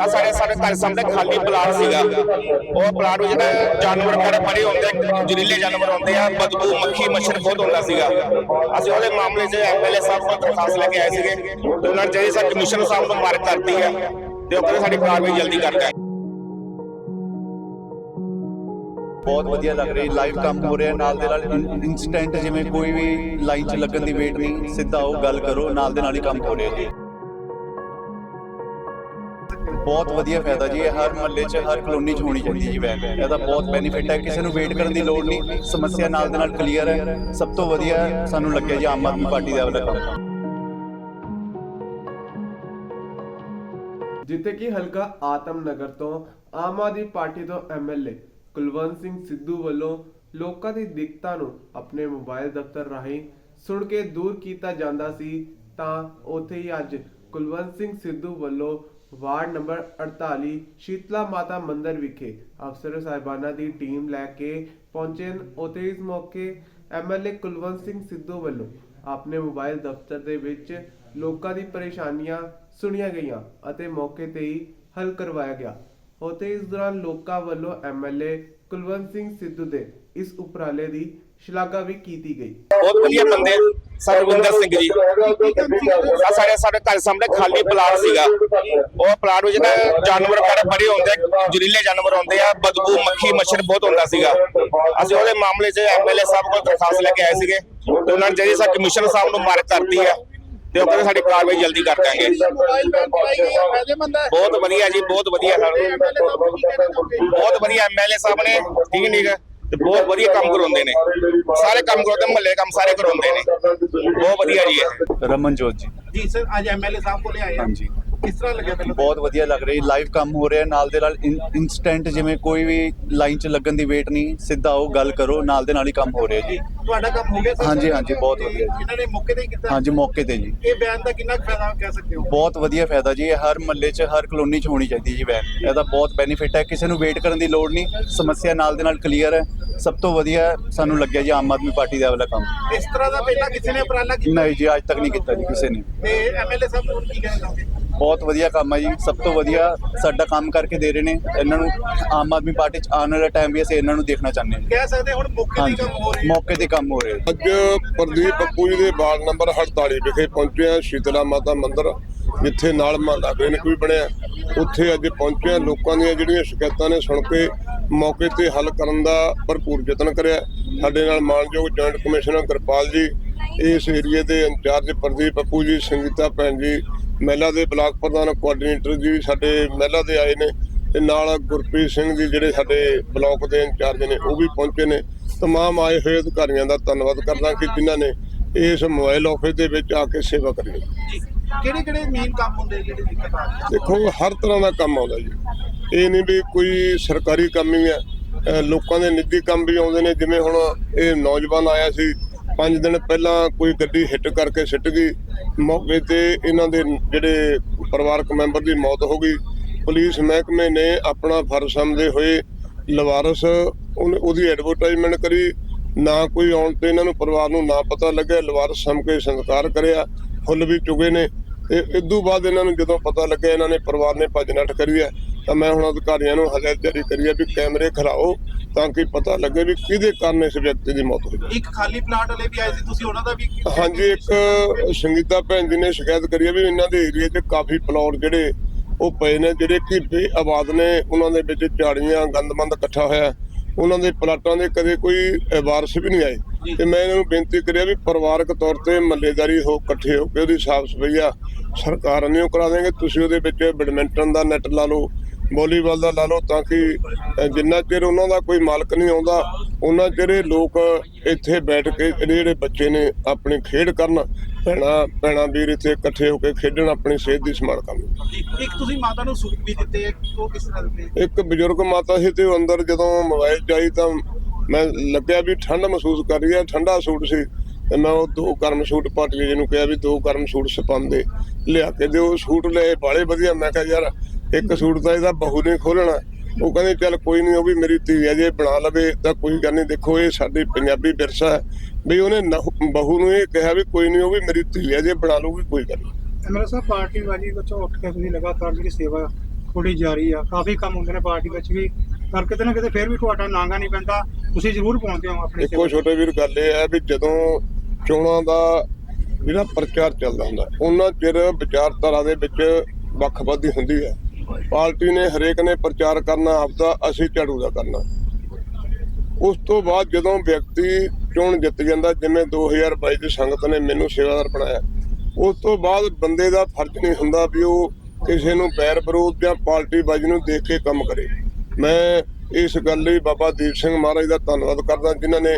ਆ ਸਾਡੇ ਸਾਡੇ ਘਰ ਸਾਹਮਣੇ ਖਾਲੀ ਪਲਾਟ ਸੀਗਾ। ਉਹ ਪਲਾਟ ਵਿੱਚ ਜਿਹੜਾ ਜਾਨਵਰ ਬੜੇ ਬੜੇ ਹੁੰਦੇ, ਜ਼ਹਿਰੀਲੇ ਜਾਨਵਰ ਹੁੰਦੇ ਆ, ਬਦਬੂ ਮੱਖੀ, ਮੱਛਰ ਬਹੁਤ ਹੁੰਦਾ ਸੀਗਾ। ਅਸੀਂ ਉਹਦੇ ਮਾਮਲੇ 'ਚ ਐਮਐਲਏ ਸਾਹਿਬ ਕੋਲ ਦਰਖਾਸਤ ਲੈ ਕੇ ਆਏ ਸੀਗੇ ਉਹਨਾਂ ਨੇ ਜਿਹੜੀ ਸਾਡੀ ਕਮਿਸ਼ਨ ਸਾਹਿਬ ਨੂੰ ਮਾਰਕ ਕਰਤੀ ਹੈ ਤੇ ਉਹ ਕਹਿੰਦੇ ਸਾਡੀ ਕਾਰਵਾਈ ਜਲਦੀ ਕਰਦਾ ਬਹੁਤ ਵਧੀਆ ਲੱਗ ਰਹੀ ਲਾਈਵ ਕੰਮ ਹੋ ਰਿਹਾ, ਨਾਲ ਦੇ ਨਾਲ ਇਨਸਟੈਂਟ ਜਿਵੇਂ ਕੋਈ ਵੀ ਲਾਈਨ 'ਚ ਲੱਗਣ ਦੀ ਵੇਟ ਨਹੀਂ, ਸਿੱਧਾ ਉਹ ਗੱਲ ਕਰੋ, ਨਾਲ ਦੇ ਨਾਲ ਹੀ ਕੰਮ ਹੋ ਰਿਹਾ ਜੀ। ਬਹੁਤ ਵਧੀਆ ਫਾਇਦਾ ਜੀ, ਇਹ ਹਰ ਮਹੱਲੇ 'ਚ, ਹਰ ਕਲੋਨੀ 'ਚ ਹੋਣੀ ਚਾਹੀਦੀ ਜੀ ਵੈਨ। ਇਹਦਾ ਬਹੁਤ ਬੈਨੀਫਿਟ ਹੈ, ਕਿਸੇ ਨੂੰ ਵੇਟ ਕਰਨ ਦੀ ਲੋੜ ਨਹੀਂ, ਸਮੱਸਿਆ ਨਾਲ ਦੇ ਨਾਲ ਕਲੀਅਰ ਹੈ। ਸਭ ਤੋਂ ਵਧੀਆ ਸਾਨੂੰ ਲੱਗਿਆ ਜੀ, ਆਮ ਆਦਮੀ ਪਾਰਟੀ ਦਾ ਵਾਲਾ ਕੰਮ। ਜਿੱਥੇ ਕਿ ਹਲਕਾ ਆਤਮ ਨਗਰ ਤੋਂ ਆਮ ਆਦਮੀ ਪਾਰਟੀ ਤੋਂ ਐਮਐਲਏ ਕੁਲਵੰਤ ਸਿੰਘ ਸਿੱਧੂ ਵੱਲੋਂ ਲੋਕਾਂ ਦੀ ਦਿੱਕਤਾਂ ਨੂੰ ਆਪਣੇ ਮੋਬਾਈਲ ਦਫ਼ਤਰ ਰਾਹੀਂ ਸੁਣ ਕੇ ਦੂਰ ਕੀਤਾ ਜਾਂਦਾ ਸੀ, ਤਾਂ ਉੱਥੇ ਹੀ ਅੱਜ ਕੁਲਵੰਤ ਸਿੰਘ ਸਿੱਧੂ ਵੱਲੋਂ ਵਾਰਡ ਨੰਬਰ 48 ਸ਼ੀਤਲਾ ਮਾਤਾ ਮੰਦਿਰ ਵਿਖੇ ਅਫਸਰ ਸਾਹਿਬਾਨਾਂ ਦੀ ਟੀਮ ਲੈ ਕੇ ਪਹੁੰਚੇ ਹਨ। ਉੱਥੇ ਇਸ ਮੌਕੇ ਐਮਐਲਏ ਕੁਲਵੰਤ ਸਿੰਘ ਸਿੱਧੂ ਵੱਲੋਂ ਆਪਣੇ ਮੋਬਾਈਲ ਦਫ਼ਤਰ ਦੇ ਵਿੱਚ ਲੋਕਾਂ ਦੀ ਪਰੇਸ਼ਾਨੀਆਂ ਸੁਣੀਆਂ ਗਈਆਂ ਅਤੇ ਮੌਕੇ ਤੇ ਹੀ ਹੱਲ ਕਰਵਾਇਆ ਗਿਆ ਉਤੇ ਇਸ ਦੌਰਾਨ ਲੋਕਾਂ ਵੱਲੋਂ ਐਮਐਲਏ ਕੁਲਵੰਤ ਸਿੰਘ ਸਿੱਧੂ ਦੇ ਇਸ ਉਪਰਾਲੇ ਦੀ ਸ਼ਲਾਘਾ ਵੀ ਕੀਤੀ ਗਈ। ਬਹੁਤ ਵਧੀਆ ਬੰਦੇ ਸਰਵਿੰਦਰ ਸਿੰਘ ਜੀ। ਆ ਸਾਡੇ ਸਾਡੇ ਘਰ ਸਾਹਮਣੇ ਖਾਲੀ ਪਲਾਟ ਸੀਗਾ। ਉਹ ਪਲਾਟ ਵਿੱਚ ਜਿਹੜਾ ਜਾਨਵਰ ਬੜੇ ਬੜੇ ਹੁੰਦੇ ਆ, ਜ਼ਹਿਰੀਲੇ ਜਾਨਵਰ ਹੁੰਦੇ ਆ ਬਦਬੂ ਮੱਖੀ ਮੱਛਰ ਬਹੁਤ ਹੁੰਦਾ ਸੀਗਾ। ਅਸੀਂ ਉਹਦੇ ਮਾਮਲੇ 'ਚ ਐਮਐਲਏ ਸਾਹਿਬ ਕੋਲ ਦਰਖਾਸਤ ਲੈ ਕੇ ਆਏ ਸੀਗੇ। ਤੇ ਉਹਨਾਂ ਨੇ ਜਿਹੜੀ ਸਾਡੀ ਕਮਿਸ਼ਨ ਸਾਹਿਬ ਨੂੰ ਮਾਰਕ ਕਰਤੀ ਹੈ ਤੇ ਉਹ ਕਹਿੰਦੇ ਸਾਡੀ ਕਾਰਵਾਈ ਜਲਦੀ ਕਰ ਦਾਂਗੇ ਹੈ ਹੈ ਬਹੁਤ ਵਧੀਆ ਜੀ ਬਹੁਤ ਵਧੀਆ। ਨੂੰ ਚਾਹੋਗੇ? ਬਹੁਤ ਵਧੀਆ ਐਮਐਲਏ ਸਾਹਿਬ ਨੇ ਠੀਕ ਨਹੀਂ ਗਾ। ਤੇ ਬਹੁਤ ਵਧੀਆ ਕੰਮ ਕਰਾਉਂਦੇ ਨੇ। ਸਾਰੇ ਕੰਮ ਕਰਾਉਂਦੇ ਮਹੱਲੇ ਕੰਮ ਸਾਰੇ ਕਰਾਉਂਦੇ ਨੇ। ਬਹੁਤ ਵਧੀਆ ਜੀ ਇਹ। ਰਮਨਜੋਤ ਜੀ। ਜੀ ਸਰ ਅੱਜ ਐਮਐਲਏ ਸਾਹਿਬ ਕੋਲੇ ਆਏ ਹਾਂ ਹਾਂਜੀ। ਕਿਸ ਤਰ੍ਹਾਂ ਲੱਗਿਆ ਪਹਿਲਾਂ ਬਹੁਤ ਵਧੀਆ ਲੱਗ ਰਹੀ ਲਾਈਵ ਕੰਮ ਹੋ ਰਿਹਾ ਨਾਲ ਦੇ ਨਾਲ ਇਨਸਟੈਂਟ ਜਿਵੇਂ ਕੋਈ ਵੀ ਲਾਈਨ 'ਚ ਲੱਗਣ ਦੀ ਵੇਟ ਨਹੀਂ ਸਿੱਧਾ ਉਹ ਗੱਲ ਕਰੋ ਨਾਲ ਦੇ ਨਾਲ ਹੀ ਕੰਮ ਹੋ ਰਿਹਾ ਜੀ। ਤੁਹਾਡਾ ਕੰਮ ਹੋ ਗਿਆ ਸਰ ਹਾਂਜੀ, ਹਾਂਜੀ, ਬਹੁਤ ਵਧੀਆ ਜੀ। ਇਹਨਾਂ ਨੇ ਮੌਕੇ ਤੇ ਹੀ ਕੀਤਾ? ਹਾਂਜੀ ਮੌਕੇ ਤੇ ਜੀ। ਇਹ ਬਿਆਨ ਦਾ ਕਿੰਨਾ ਫਾਇਦਾ ਕਹਿ ਸਕਦੇ ਹੋ? ਬਹੁਤ ਵਧੀਆ ਫਾਇਦਾ ਜੀ ਇਹ ਹਰ ਮਹੱਲੇ 'ਚ ਹਰ ਕਲੋਨੀ 'ਚ ਹੋਣੀ ਚਾਹੀਦੀ ਜੀ ਵੈਨ ਇਹਦਾ ਬਹੁਤ ਬੈਨੀਫਿਟ ਹੈ ਕਿਸੇ ਨੂੰ ਵੇਟ ਕਰਨ ਦੀ ਲੋੜ ਨਹੀਂ ਸਮੱਸਿਆ ਨਾਲ ਦੇ ਨਾਲ ਕਲੀਅਰ ਹੈ। ਸਭ ਤੋਂ ਵਧੀਆ ਸਾਨੂੰ ਲੱਗਿਆ ਜੀ ਆਮ ਆਦਮੀ ਪਾਰਟੀ ਦਾ ਵਾਲਾ ਕੰਮ। ਇਸ ਤਰ੍ਹਾਂ ਦਾ ਪਹਿਲਾਂ ਕਿਸੇ ਨੇ ਉਪਰਾਲਾ ਕੀਤਾ? ਨਹੀਂ ਜੀ ਅੱਜ ਤੱਕ ਨਹੀਂ ਕੀਤਾ ਜੀ ਕਿਸੇ ਨੇ। ਤੇ ਐਮਐਲਏ ਸਾਹਿਬ ਨੂੰ ਕੀ ਕਹਿਣਾ ਚਾਹੋਗੇ? ਬਹੁਤ ਵਧੀਆ ਕੰਮ ਹੈ ਜੀ ਸਭ ਤੋਂ ਵਧੀਆ ਸਾਡਾ ਕੰਮ ਕਰਕੇ ਦੇ ਰਹੇ ਨੇ ਇਹਨਾਂ ਨੂੰ ਆਮ ਆਦਮੀ ਪਾਰਟੀ 'ਚ ਆਉਣ ਵਾਲਾ ਟਾਈਮ ਵੀ ਅਸੀਂ ਇਹਨਾਂ ਨੂੰ ਦੇਖਣਾ ਚਾਹੁੰਦੇ ਹਾਂ। ਕਹਿ ਸਕਦੇ ਹੁਣ ਮੌਕੇ ਤੇ ਹੀ ਹਾਂਜੀ। ਕੰਮ ਹੋ ਰਿਹਾ। ਮੌਕੇ ਤੇ ਕੰਮ ਹੋ ਰਿਹਾ ਜੀ। ਅੱਜ ਪ੍ਰਦੀਪ ਬੱਪੂ ਜੀ ਦੇ ਵਾਰਡ ਨੰਬਰ 48 ਵਿਖੇ ਪਹੁੰਚੇ ਆ ਸ਼ੀਤਲਾ ਮਾਤਾ ਮੰਦਿਰ ਜਿੱਥੇ ਨਾਲ ਮਹੱਲਾ ਕਲੀਨਿਕ ਵੀ ਬਣਿਆ। ਉੱਥੇ ਅੱਜ ਪਹੁੰਚੇ ਆ ਲੋਕਾਂ ਦੀਆਂ ਜਿਹੜੀਆਂ ਸ਼ਿਕਾਇਤਾਂ ਨੇ ਸੁਣ ਕੇ ਮੌਕੇ ਤੇ ਹੱਲ ਕਰਨ ਦਾ ਭਰਪੂਰ ਯਤਨ ਕਰਿਆ। ਸਾਡੇ ਨਾਲ ਮਾਨਯੋਗ ਜੁਆਇੰਟ ਕਮਿਸ਼ਨਰ ਕਿਰਪਾਲ ਜੀ ਇਸ ਏਰੀਏ ਦੇ ਇੰਚਾਰਜ ਪ੍ਰਦੀਪ ਬੱਪੂ ਜੀ ਸੰਗੀਤਾ ਭੈਣ ਜੀ ਮਹਿਲਾ ਦੇ ਬਲਾਕ ਪ੍ਰਧਾਨ ਕੋਆਰਡੀਨੇਟਰ ਜੀ ਸਾਡੇ ਮਹਿਲਾ ਦੇ ਆਏ ਨੇ ਤੇ ਨਾਲ ਗੁਰਪ੍ਰੀਤ ਸਿੰਘ ਜੀ ਜਿਹੜੇ ਸਾਡੇ ਬਲਾਕ ਦੇ ਇੰਚਾਰਜ ਨੇ ਉਹ ਵੀ ਪਹੁੰਚੇ ਨੇ। ਤਮਾਮ ਆਏ ਹੋਏ ਅਧਿਕਾਰੀਆਂ ਦਾ ਧੰਨਵਾਦ ਕਰਦਾ ਕਿ ਜਿਨ੍ਹਾਂ ਨੇ ਇਸ ਮੋਬਾਈਲ ਆਫਿਸ ਦੇ ਵਿੱਚ ਆ ਕੇ ਸੇਵਾ ਕਰੀ। ਕਿਹੜੇ ਕਿਹੜੇ ਮੇਨ ਕੰਮ ਹੁੰਦੇ ਜਿਹੜੇ ਦਿੱਕਤ ਆ ਰਹੀ ਦੇਖੋ ਹਰ ਤਰ੍ਹਾਂ ਦਾ ਕੰਮ ਆਉਂਦਾ ਜੀ। ਇਹ ਨਹੀਂ ਵੀ ਕੋਈ ਸਰਕਾਰੀ ਕੰਮ ਹੀ ਹੈ। ਲੋਕਾਂ ਦੇ ਨਿੱਜੀ ਕੰਮ ਵੀ ਆਉਂਦੇ ਨੇ ਜਿਵੇਂ ਹੁਣ ਇਹ ਨੌਜਵਾਨ ਆਇਆ ਸੀ ਪੰਜ ਦਿਨ ਪਹਿਲਾਂ ਕੋਈ ਗੱਡੀ ਹਿੱਟ ਕਰਕੇ ਸਿੱਟ ਗਈ। ਮੌਕੇ ਤੇ ਇਹਨਾਂ ਦੇ ਜਿਹੜੇ ਪਰਿਵਾਰਕ ਮੈਂਬਰ ਦੀ ਮੌਤ ਹੋ ਗਈ। ਪੁਲਿਸ ਮਹਿਕਮੇ ਨੇ ਆਪਣਾ ਫਰਜ਼ ਸਮਝਦੇ ਹੋਏ ਲਵਾਰਸ ਉਹਨੇ- ਉਹਦੀ ਐਡਵਰਟਾਈਜ਼ਮੈਂਟ ਕਰੀ। ਨਾ ਕੋਈ ਆਉਣ ਤੇ ਇਹਨਾਂ ਨੂੰ ਪਰਿਵਾਰ ਨੂੰ ਨਾ ਪਤਾ ਲੱਗਿਆ। ਲਵਾਰਸ ਸਮ ਕੇ ਸੰਸਕਾਰ ਕਰਿਆ। ਫੁੱਲ ਵੀ ਚੁਗੇ ਨੇ। ਤੇ ਇਦੋਂ ਬਾਅਦ ਇਹਨਾਂ ਨੂੰ ਜਦੋਂ ਪਤਾ ਲੱਗਿਆ, ਇਹਨਾਂ ਨੇ ਪਰਿਵਾਰ ਨੇ ਭੱਜ ਨੱਠ ਕਰੀ ਹੈ। ਤਾਂ ਮੈਂ ਹੁਣ ਅਧਿਕਾਰੀਆਂ ਨੂੰ ਹਦਾਇਤ ਜਾਰੀ ਕਰੀ ਹੈ ਵੀ ਕੈਮਰੇ ਖਲਾਓ। ਤਾਂ ਕਿ ਪਤਾ ਲੱਗੇ ਵੀ ਕਿਹਦੇ ਕਾਰਨ ਇਸ ਵਿਅਕਤੀ ਦੀ ਮੌਤ ਹੋਈ। ਇੱਕ ਖਾਲੀ ਪਲਾਟ ਵਾਲੇ ਵੀ ਆਏ ਸੀ ਤੁਸੀਂ ਉਹਨਾਂ ਦਾ ਵੀ ਹਾਂਜੀ ਇੱਕ ਸੰਗੀਤਾ ਭੈਣ ਜੀ ਨੇ ਸ਼ਿਕਾਇਤ ਕਰੀ ਹੈ ਵੀ ਇਹਨਾਂ ਦੇ ਏਰੀਆ 'ਚ ਕਾਫੀ ਪਲਾਟ ਜਿਹੜੇ ਉਹ ਪਏ ਨੇ ਜਿਹੜੇ ਕਿ ਬੇਆਬਾਦ ਨੇ ਉਹਨਾਂ ਦੇ ਵਿੱਚ ਝਾੜੀਆਂ ਗੰਦਮੰਦ ਇਕੱਠਾ ਹੋਇਆ। ਉਹਨਾਂ ਦੇ ਪਲਾਟਾਂ ਦੇ ਕਦੇ ਕੋਈ ਵਾਰਸ ਵੀ ਨਹੀਂ ਆਏ। ਤੇ ਮੈਂ ਇਹਨਾਂ ਨੂੰ ਬੇਨਤੀ ਕਰਿਆ ਵੀ ਪਰਿਵਾਰਕ ਤੌਰ ਤੇ ਮਹੱਲੇਦਾਰੀ ਹੋ ਇਕੱਠੇ ਹੋ ਕੇ ਉਹਦੀ ਸਾਫ਼ ਸਫ਼ਾਈ ਆ। ਸਰਕਾਰ ਨੇ ਉਹ ਕਰਾ ਦੇਣਗੇ ਤੁਸੀਂ ਉਹਦੇ ਵਿੱਚ ਬੈਡਮਿੰਟਨ ਦਾ ਨੈਟ ਲਾ ਲਓ ਵਾਲੀਬਾਲ ਦਾ ਲਾ ਲਓ ਤਾਂ ਕਿ ਜਿੰਨਾ ਚਿਰ ਉਹਨਾਂ ਦਾ ਕੋਈ ਮਾਲਕ ਨਹੀਂ ਆਉਂਦਾ ਉਹਨਾਂ ਚਿਰ ਲੋਕ ਇੱਥੇ ਬੈਠ ਕੇ ਜਿਹੜੇ ਬੱਚੇ ਨੇ ਆਪਣੀ ਖੇਡ ਕਰਨ ਭੈਣਾ ਭੈਣਾ ਵੀਰ ਇੱਥੇ ਇਕੱਠੇ ਹੋ ਕੇ ਖੇਡਣ ਆਪਣੀ ਸਿਹਤ ਦੀ ਸੰਭਾਲ ਕਰਨ। ਇੱਕ ਤੁਸੀਂ ਮਾਤਾ ਨੂੰ ਸੂਟ ਵੀ ਦਿੱਤੇ ਉਹ ਕਿਸ ਤਰ੍ਹਾਂ ਦਿੱਤੇ? ਇੱਕ ਬਜ਼ੁਰਗ ਮਾਤਾ ਸੀ ਤੇ ਉਹ ਅੰਦਰ ਜਦੋਂ ਮੋਬਾਈਲ ਚਾਹੀ ਤਾਂ ਮੈਂ ਲੱਗਿਆ ਵੀ ਠੰਡ ਮਹਿਸੂਸ ਕਰ ਰਹੀ ਹੈ ਠੰਡਾ ਸੂਟ ਸੀ ਤੇ ਮੈਂ ਉਹ ਦੋ ਗਰਮ ਸੂਟ ਪਾਟਲੀ ਜੀ ਨੂੰ ਕਿਹਾ ਵੀ ਦੋ ਗਰਮ ਸੂਟ ਸਪਾਉਂਦੇ ਲਿਆ ਕੇ ਦਿਓ ਸੂਟ ਲਏ ਬਾਲੇ ਵਧੀਆ। ਮੈਂ ਕਿਹਾ ਯਾਰ ਇੱਕ ਸੂਟ ਤਾਂ ਇਹਦਾ ਬਹੂ ਨੇ ਖੋਲਣਾ ਉਹ ਕਹਿੰਦੇ ਚੱਲ ਕੋਈ ਨਹੀਂ ਉਹ ਵੀ ਮੇਰੀ ਧੀ ਹੈ ਜੇ ਬਣਾ ਲਵੇ ਤਾਂ ਕੋਈ ਗੱਲ ਨਹੀਂ। ਦੇਖੋ ਇਹ ਸਾਡੀ ਪੰਜਾਬੀ ਵਿਰਸਾ ਵੀ ਉਹਨੇ ਬਹੂ ਨੂੰ ਇਹ ਕਿਹਾ ਵੀ ਕੋਈ ਨਹੀਂ ਉਹ ਵੀ ਮੇਰੀ ਧੀ ਹੈ ਜੇ ਬਣਾ ਲਊਗੀ ਕੋਈ ਗੱਲ ਨਹੀਂ। ਐਮਐਲਏ ਸਾਹਿਬ ਪਾਰਟੀ ਵਾਜੀ ਵਿੱਚੋਂ ਉੱਠ ਕੇ ਤੁਸੀਂ ਲਗਾਤਾਰ ਜਿਹੜੀ ਸੇਵਾ ਤੁਹਾਡੀ ਜਾਰੀ ਆ ਕਾਫੀ ਕੰਮ ਹੁੰਦੇ ਨੇ ਪਾਰਟੀ ਵਿੱਚ ਵੀ। ਪਰ ਕਿਤੇ ਨਾ ਕਿਤੇ ਫਿਰ ਵੀ ਤੁਹਾਡਾ ਨਾਂਗਾ ਨਹੀਂ ਪੈਂਦਾ। ਤੁਸੀਂ ਜ਼ਰੂਰ ਪਹੁੰਚਦੇ ਹੋ ਆਪਣੇ ਇੱਕੋ ਛੋਟੇ ਵੀਰ ਗੱਲ ਇਹ ਹੈ ਵੀ ਜਦੋਂ ਚੋਣਾਂ ਦਾ ਜਿਹੜਾ ਪ੍ਰਚਾਰ ਚੱਲਦਾ ਹੁੰਦਾ ਉਹਨਾਂ ਚਿਰ ਵਿਚਾਰਧਾਰਾ ਦੇ ਵਿੱਚ ਵੱਖਵਾਦੀ ਹੁੰਦੀ ਹੈ। ਪਾਰਟੀ ਨੇ ਹਰੇਕ ਨੇ ਪ੍ਰਚਾਰ ਕਰਨਾ, ਆਪਦਾ ਅਸੀਂ ਝਾੜੂ ਦਾ ਕਰਨਾ। ਉਸ ਤੋਂ ਬਾਅਦ ਜਦੋਂ ਵਿਅਕਤੀ ਚੋਣ ਜਿੱਤ ਜਾਂਦਾ, ਜਿਵੇਂ 2022 ਦੀ ਸੰਗਤ ਨੇ ਮੈਨੂੰ ਸੇਵਾਦਾਰ ਬਣਾਇਆ, ਉਸ ਤੋਂ ਬਾਅਦ ਬੰਦੇ ਦਾ ਫਰਜ਼ ਨਹੀਂ ਹੁੰਦਾ ਵੀ ਉਹ ਕਿਸੇ ਨੂੰ ਪੈਰ ਵਿਰੋਧ ਜਾਂ ਪਾਰਟੀ ਬਾਜੀ ਨੂੰ ਦੇਖ ਕੇ ਕੰਮ ਕਰੇ। ਮੈਂ ਇਸ ਗੱਲ ਲਈ ਬਾਬਾ ਦੀਪ ਸਿੰਘ ਮਹਾਰਾਜ ਦਾ ਧੰਨਵਾਦ ਕਰਦਾ, ਜਿਨ੍ਹਾਂ ਨੇ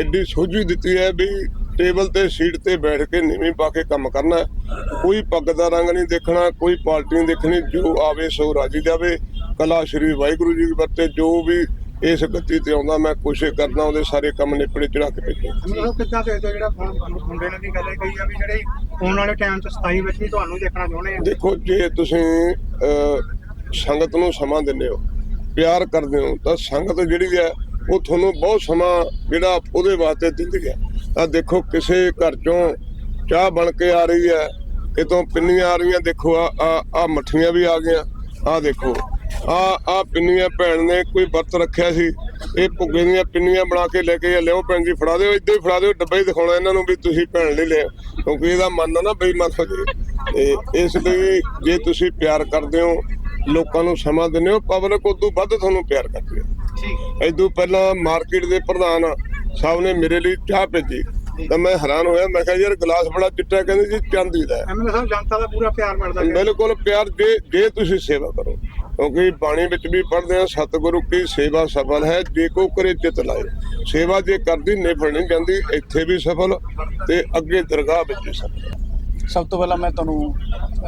ਐਡੀ ਸੋਝੀ ਦਿੱਤੀ ਹੈ ਵੀ ਟੇਬਲ ਤੇ ਸੀਟ ਤੇ ਬੈਠ ਕੇ ਨੀਵੀਂ ਪਾ ਕੇ ਕੰਮ ਕਰਨਾ। ਕੋਈ ਪੱਗ ਦਾ ਰੰਗ ਨਹੀਂ ਦੇਖਣਾ ਕੋਈ ਪਾਰਟੀ ਨਹੀਂ ਦੇਖਣੀ ਜੋ ਆਵੇ ਸੋ ਰਾਜੀ ਜਾਵੇ। ਕਲਾ ਸ਼੍ਰੀ ਵਾਹਿਗੁਰੂ ਜੀ ਦੀ ਵਰਤੇ ਜੋ ਵੀ ਇਸ ਗੱਤੀ ਤੇ ਆਉਂਦਾ ਮੈਂ ਕੋਸ਼ਿਸ਼ ਕਰਦਾ ਉਹਦੇ ਸਾਰੇ ਕੰਮ ਨਿਪੜੇ ਚੜਾ ਕੇ ਭੇਜਾਂ ਮਤਲਬ ਕਿੱਦਾਂ ਦੇ ਦਿਓ ਜਿਹੜਾ ਮੁੰਡੇ ਨੇ ਦੀ ਗੱਲ ਕਹੀ ਆ ਵੀ ਜਿਹੜੇ ਆਉਣ ਵਾਲੇ ਟਾਈਮ 'ਚ 27 ਵਿੱਚ ਵੀ ਤੁਹਾਨੂੰ ਦੇਖਣਾ ਚਾਹੁੰਦੇ ਆ? ਦੇਖੋ ਜੇ ਤੁਸੀਂ ਸੰਗਤ ਨੂੰ ਸਮਾਂ ਦਿੰਦੇ ਹੋ ਪਿਆਰ ਕਰਦੇ ਹੋ ਤਾਂ ਸੰਗਤ ਜਿਹੜੀ ਹੈ ਉਹ ਤੁਹਾਨੂੰ ਬਹੁਤ ਸਮਾਂ ਜਿਹੜਾ ਉਹਦੇ ਵਾਸਤੇ ਦਿੰਦੀ ਹੈ। ਆ ਦੇਖੋ ਕਿਸੇ ਘਰ ਚੋਂ ਚਾਹ ਬਣ ਕੇ ਆ ਰਹੀ ਹੈ ਕਿਤੋਂ ਪਿੰਨੀਆਂ ਆ ਰਹੀਆਂ ਦੇਖੋ ਆ ਆ ਮੱਠੀਆਂ ਵੀ ਆ ਗਈਆਂ ਆ ਦੇਖੋ ਆ ਆ ਪਿੰਨੀਆਂ ਭੈਣ ਨੇ ਕੋਈ ਵਰਤ ਰੱਖਿਆ ਸੀ ਇਹ ਭੁੱਗੇ ਦੀਆਂ ਪਿੰਨੀਆਂ ਬਣਾ ਕੇ ਲੈ ਕੇ ਲਿਓ ਭੈਣ ਜੀ ਫੜਾ ਦਿਓ ਇੱਦਾਂ ਹੀ ਫੜਾ ਦਿਓ ਡੱਬਾ ਹੀ ਦਿਖਾਉਣਾ ਇਹਨਾਂ ਨੂੰ ਵੀ ਤੁਸੀਂ ਭੈਣ ਲਈ ਲਿਆ ਕਿਉਂਕਿ ਇਹਦਾ ਮਨ ਨਾ ਨਾ ਬੇਈਮਾਨ ਹੋ ਜੇ ਤੇ ਇਸ ਲਈ ਜੇ ਤੁਸੀਂ ਪਿਆਰ ਕਰਦੇ ਹੋ ਲੋਕਾਂ ਨੂੰ ਸਮਾਂ ਦਿੰਦੇ ਹੋ ਪਬਲਿਕ ਉਦੋਂ ਵੱਧ ਤੁਹਾਨੂੰ ਪਿਆਰ ਕਰਦੀ ਹੈ। ਠੀਕ। ਇਦੋਂ ਪਹਿਲਾਂ ਮਾਰਕੀਟ ਦੇ ਪ੍ਰਧਾਨ ਸਾਹਿਬ ਨੇ ਮੇਰੇ ਲਈ ਚਾਹ ਭੇਜੀ ਤਾਂ ਮੈਂ ਹੈਰਾਨ ਹੋਇਆ ਮੈਂ ਕਿਹਾ ਯਾਰ ਗਲਾਸ ਬੜਾ ਚਿੱਟਾ ਕਹਿੰਦੇ ਜੀ ਚਾਂਦੀ ਦਾ। ਹੈ ਐਮਐਲਏ ਸਾਹਿਬ ਜਨਤਾ ਦਾ ਪੂਰਾ ਪਿਆਰ ਮਿਲਦਾ ਜੀ ਬਿਲਕੁਲ ਪਿਆਰ ਜੇ ਜੇ ਤੁਸੀਂ ਸੇਵਾ ਕਰੋ। ਕਿਉਂਕਿ ਬਾਣੀ ਵਿੱਚ ਵੀ ਪੜ੍ਹਦੇ ਆ ਸਤਿਗੁਰੂ ਕੀ ਸੇਵਾ ਸਫਲ ਹੈ ਜੇ ਕੋ ਕਰੇ ਚਿਤ ਲਾਏ। ਸੇਵਾ ਜੇ ਕਰਦੀ ਨਿਫੜ ਨਹੀਂ ਜਾਂਦੀ ਇੱਥੇ ਵੀ ਸਫਲ ਤੇ ਅੱਗੇ ਦਰਗਾਹ ਵਿੱਚ ਵੀ ਸਫਲ। ਸਭ ਤੋਂ ਪਹਿਲਾਂ ਮੈਂ ਤੁਹਾਨੂੰ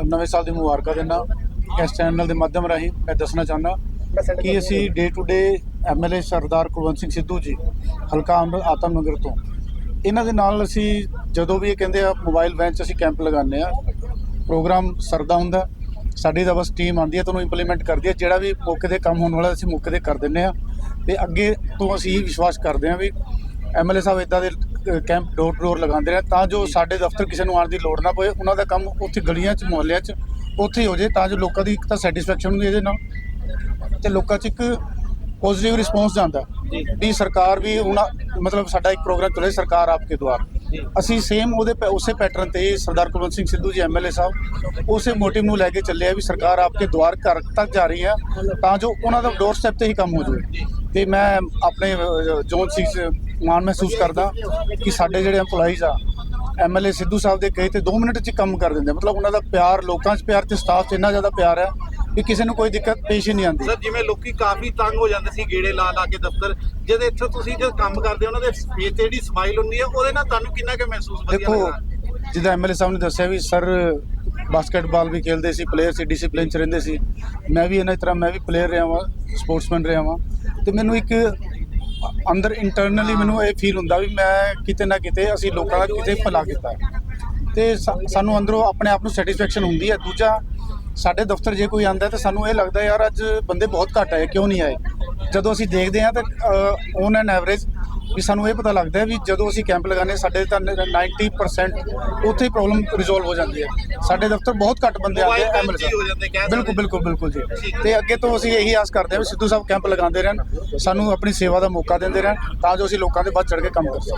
ਨਵੇਂ ਸਾਲ ਦੀ ਮੁਬਾਰਕਾਂ ਦਿੰਦਾ। ਇਸ ਚੈਨਲ ਦੇ ਮਾਧਿਅਮ ਰਾਹੀਂ ਮੈਂ ਦੱਸਣਾ ਚਾਹੁੰਦਾ ਕਿ ਅਸੀਂ day to day MLA Sardar Kulwant Singh Sidhu ji, ਹਲਕਾ ਅੰਮ੍ਰਿਤ ਆਤਮ ਨਗਰ ਤੋਂ। ਇਹਨਾਂ ਦੇ ਨਾਲ ਅਸੀਂ ਜਦੋਂ ਵੀ ਇਹ ਕਹਿੰਦੇ ਆ, ਮੋਬਾਈਲ ਵੈਨ 'ਚ ਅਸੀਂ ਕੈਂਪ ਲਗਾਉਂਦੇ ਆ ਪ੍ਰੋਗਰਾਮ ਸਰਦਾ ਹੁੰਦਾ ਸਾਡੀ ਤਾਂ ਬਸ ਟੀਮ ਆਉਂਦੀ ਹੈ, ਤੁਹਾਨੂੰ ਇੰਪਲੀਮੈਂਟ ਕਰਦੀ ਹੈ। ਜਿਹੜਾ ਵੀ ਮੌਕੇ ਤੇ ਕੰਮ ਹੋਣ ਵਾਲਾ, ਅਸੀਂ ਮੌਕੇ ਤੇ ਕਰ ਦਿੰਦੇ ਆ ਤੇ ਅੱਗੇ ਤੋਂ ਅਸੀਂ ਇਹ ਵਿਸ਼ਵਾਸ ਕਰਦੇ ਆ ਵੀ ਐਮਐਲਏ ਸਾਹਿਬ ਇਦਾਂ ਦੇ ਕੈਂਪ ਡੋਰ ਟੂ ਡੋਰ ਲਗਾਉਂਦੇ ਰਹੇ। ਤਾਂ ਜੋ ਸਾਡੇ ਦਫ਼ਤਰ ਕਿਸੇ ਨੂੰ ਆਉਣ ਦੀ ਲੋੜ ਨਾ ਪਵੇ, ਉਹਨਾਂ ਦਾ ਕੰਮ ਉੱਥੇ ਗਲੀਆਂ 'ਚ, ਮੁਹੱਲਿਆਂ 'ਚ, ਉੱਥੇ ਹੀ ਹੋ ਜੇ ਤਾਂ ਜੋ ਲੋਕਾਂ ਦੀ ਇੱਕ ਤਾਂ ਸੈਟੀਸਫੈਕਸ਼ਨ ਹੁੰਦੀ ਇਹਦੇ ਨਾਲ। ਤੇ ਲੋਕਾਂ 'ਚ ਇੱਕ ਪੋਜ਼ਿਟਿਵ ਰਿਸਪੌਂਸ ਜਾਂਦਾ। ਵੀ ਸਰਕਾਰ ਵੀ ਹੁਣ ਮਤਲਬ ਸਾਡਾ ਇੱਕ ਪ੍ਰੋਗਰਾਮ ਚੱਲੇ ਸਰਕਾਰ ਆਪਕੇ ਦੁਆਰ। ਅਸੀਂ ਸੇਮ ਉਹਦੇ ਉਸੇ ਪੈਟਰਨ ਤੇ ਸਰਦਾਰ ਕੁਲਵੰਤ ਸਿੰਘ ਸਿੱਧੂ ਜੀ ਐਮਐਲਏ ਸਾਹਿਬ ਉਸੇ ਮੋਟਿਵ ਨੂੰ ਲੈ ਕੇ ਚੱਲੇ ਆ ਵੀ ਸਰਕਾਰ ਆਪਕੇ ਦੁਆਰ ਘਰ ਤੱਕ ਜਾ ਰਹੀ ਹੈ ਤਾਂ ਜੋ ਉਹਨਾਂ ਦਾ ਡੋਰ ਸਟੈਪ ਤੇ ਹੀ ਕੰਮ ਹੋ ਜਾਵੇ। ਤੇ ਮੈਂ ਆਪਣੇ ਜੋਨ ਸਿੰਘ ਮਾਣ ਮਹਿਸੂਸ ਕਰਦਾ ਕਿ ਸਾਡੇ ਜਿਹੜੇ EMPLOYEES ਆ ਐਮਐਲਏ ਸਿੱਧੂ ਸਾਹਿਬ ਦੇ ਕਹੇ ਤੇ 2 ਮਿੰਟ 'ਚ ਕੰਮ ਕਰ ਦਿੰਦੇ ਆ। ਮਤਲਬ ਉਹਨਾਂ ਦਾ ਪਿਆਰ ਲੋਕਾਂ 'ਚ ਪਿਆਰ ਤੇ ਸਟਾਫ 'ਚ ਇੰਨਾ ਜ਼ਿਆਦਾ ਪਿਆਰ ਹੈ ਕਿ ਕਿਸੇ ਨੂੰ ਕੋਈ ਦਿੱਕਤ ਪੇਸ਼ ਹੀ ਨਹੀਂ ਆਉਂਦੀ। ਸਰ ਜਿਵੇਂ ਲੋਕੀ ਕਾਫੀ ਤੰਗ ਹੋ ਜਾਂਦੇ ਸੀ ਗੇੜੇ ਲਾ ਲਾ ਕੇ ਦਫ਼ਤਰ ਜਦ ਇੱਥੇ ਤੁਸੀਂ ਜਦ ਕੰਮ ਕਰਦੇ ਹੋ ਉਹਨਾਂ ਦੇ ਫੇਸ ਤੇ ਜਿਹੜੀ ਸਮਾਈਲ ਹੁੰਦੀ ਹੈ ਉਹਦੇ ਨਾਲ ਤੁਹਾਨੂੰ ਕਿੰਨਾ ਕੁ ਮਹਿਸੂਸ ਵਧੀਆ ਦੇਖੋ ਲੱਗਦਾ ਜਿੱਦਾਂ ਐਮਐਲਏ ਸਾਹਿਬ ਨੇ ਦੱਸਿਆ ਵੀ ਸਰ ਬਾਸਕਟਬਾਲ ਵੀ ਖੇਲਦੇ ਸੀ ਪਲੇਅਰ ਸੀ ਡਿਸਪਲਿਨ ਚ ਰਹਿੰਦੇ ਸੀ। ਮੈਂ ਵੀ ਇਹਨਾਂ ਦੀ ਤਰ੍ਹਾਂ ਮੈਂ ਵੀ ਪਲੇਅਰ ਰਿਹਾ ਵਾਂ ਸਪੋਰਟਸਮੈਨ ਰਿਹਾ ਵਾਂ। ਤੇ ਮੈਨੂੰ ਇੱਕ ਅੰਦਰ ਇੰਟਰਨਲੀ ਮੈਨੂੰ ਇਹ ਫੀਲ ਹੁੰਦਾ ਵੀ ਮੈਂ ਕਿਤੇ ਨਾ ਕਿਤੇ ਅਸੀਂ ਲੋਕਾਂ ਦਾ ਕਿਤੇ ਭਲਾ ਕੀਤਾ। ਹੈ। ਤੇ ਸਾ- ਸਾਨੂੰ ਅੰਦਰੋਂ ਆਪਣੇ ਆਪ ਨੂੰ ਸੈਟੀਸਫੈਕਸ਼ਨ ਹੁੰਦੀ ਹੈ। ਦੂਜਾ ਸਾਡੇ ਦਫ਼ਤਰ ਜੇ ਕੋਈ ਆਂਦਾ ਤਾਂ ਸਾਨੂੰ ਇਹ ਲੱਗਦਾ ਯਾਰ ਅੱਜ ਬੰਦੇ ਬਹੁਤ ਘੱਟ ਆਏ ਕਿਉਂ ਨਹੀਂ ਆਏ? ਜਦੋਂ ਅਸੀਂ ਦੇਖਦੇ ਹਾਂ ਤਾਂ ਔਨ ਐਨ ਐਵਰੇਜ ਵੀ ਸਾਨੂੰ ਇਹ ਪਤਾ ਲੱਗਦਾ ਵੀ ਜਦੋਂ ਅਸੀਂ ਕੈਂਪ ਲਗਾਉਂਦੇ ਸਾਡੇ ਤਾਂ 90% ਉੱਥੇ ਹੀ ਪ੍ਰੋਬਲਮ ਰਿਜ਼ੋਲਵ ਹੋ ਜਾਂਦੀ ਹੈ। ਸਾਡੇ ਦਫ਼ਤਰ ਬਹੁਤ ਘੱਟ ਬੰਦੇ ਆਉਂਦੇ ਆ ਕਹਿ ਬਿਲਕੁਲ। ਬਿਲਕੁਲ ਬਿਲਕੁਲ ਜੀ। ਤੇ ਅੱਗੇ ਤੋਂ ਅਸੀਂ ਇਹੀ ਆਸ ਕਰਦੇ ਹਾਂ ਵੀ ਸਿੱਧੂ ਸਾਹਿਬ ਕੈਂਪ ਲਗਾਉਂਦੇ ਰਹਿਣ ਸਾਨੂੰ ਆਪਣੀ ਸੇਵਾ ਦਾ ਮੌਕਾ ਦਿੰਦੇ ਰਹਿਣ ਤਾਂ ਜੋ ਅਸੀਂ ਲੋਕਾਂ ਦੇ ਵੱਧ ਚੜ ਕੇ ਕੰਮ ਕਰ ਸਕੀਏ।